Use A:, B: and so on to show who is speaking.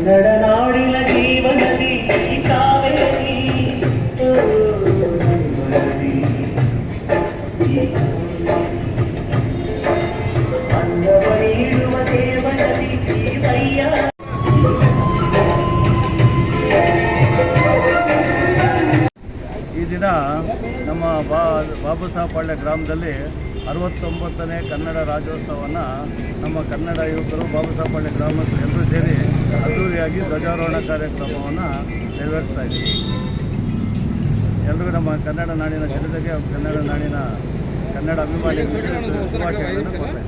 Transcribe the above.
A: ಕನ್ನಡ ನಾಡಿನ ಜೀವನದಿ ಕಾವೇರಿ. ದೇವನದಿ ಈ ದಿನ ನಮ್ಮ ಬಾ ಬಾಬು ಗ್ರಾಮದಲ್ಲಿ ಅರವತ್ತೊಂಬತ್ತನೇ ಕನ್ನಡ ರಾಜ್ಯೋತ್ಸವವನ್ನು ನಮ್ಮ ಕನ್ನಡ ಯುವಕರು ಬಾಬು ಸಾಹೇಬ್ ಗ್ರಾಮಸ್ಥರು ಎಲ್ಲರೂ ಸೇರಿ ಅದ್ದೂರಿಯಾಗಿ ಧ್ವಜಾರೋಹಣ ಕಾರ್ಯಕ್ರಮವನ್ನು ನೆರವೇರಿಸ್ತಾ ಇದ್ದೀವಿ. ಎಲ್ಲರಿಗೂ ನಮ್ಮ ಕನ್ನಡ ನಾಡಿನ ಜನತೆಗೆ ಕನ್ನಡ ನಾಡಿನ ಕನ್ನಡ ಅಭಿಮಾನಿಗಳಿಗೆ ಶುಭಾಶಯಗಳನ್ನು ಕೊಡ್ತಾ